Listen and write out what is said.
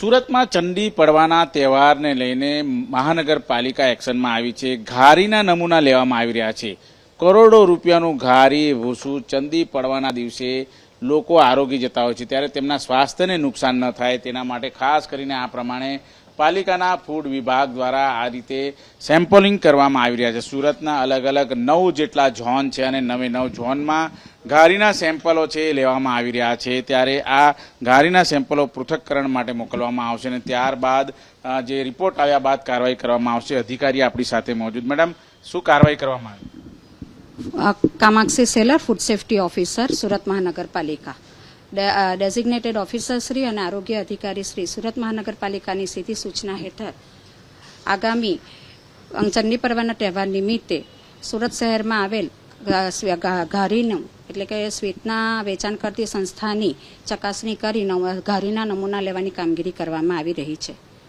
સુરતમાં ચંડી પડવાના તહેવારને લઈને મહાનગરપાલિકા એક્શનમાં આવી છે. ઘારીના નમૂના લેવામાં આવી રહ્યા છે. કરોડો રૂપિયાનું ઘારી, ભૂસું ચંદી પડવાના દિવસે લોકો આરોગી જતા હોય છે. ત્યારે તેમના સ્વાસ્થ્યને નુકસાન ન થાય તેના માટે ખાસ કરીને આ પ્રમાણે પાલિકાના ફૂડ વિભાગ દ્વારા આ રીતે સેમ્પલિંગ કરવામાં આવી રહ્યા છે. સુરતના અલગ અલગ નવ જેટલા ઝોન છે અને નવે નવ ઝોનમાં ઘારીના સેમ્પલો છે એ લેવામાં આવી રહ્યા છે. ત્યારે આ ઘારીના સેમ્પલો પૃથક્કરણ માટે મોકલવામાં આવશે અને ત્યારબાદ જે રિપોર્ટ આવ્યા બાદ કાર્યવાહી કરવામાં આવશે. અધિકારી આપણી સાથે મોજૂદ. મેડમ, શું કાર્યવાહી કરવામાં આવી? કામાક્ષી સેલર, ફૂડ સેફ્ટી ઓફિસર, સુરત મહાનગરપાલિકા. ડેઝિગ્નેટેડ ઓફિસર શ્રી અને આરોગ્ય અધિકારી શ્રી સુરત મહાનગરપાલિકાની સીધી સૂચના હેઠળ આગામી ચંડી પર્વના તહેવાર નિમિત્તે સુરત શહેરમાં આવેલ ઘારીનું એટલે કે સ્વીટના વેચાણ કરતી સંસ્થાની ચકાસણી કરી ઘારીના નમૂના લેવાની કામગીરી કરવામાં આવી રહી છે.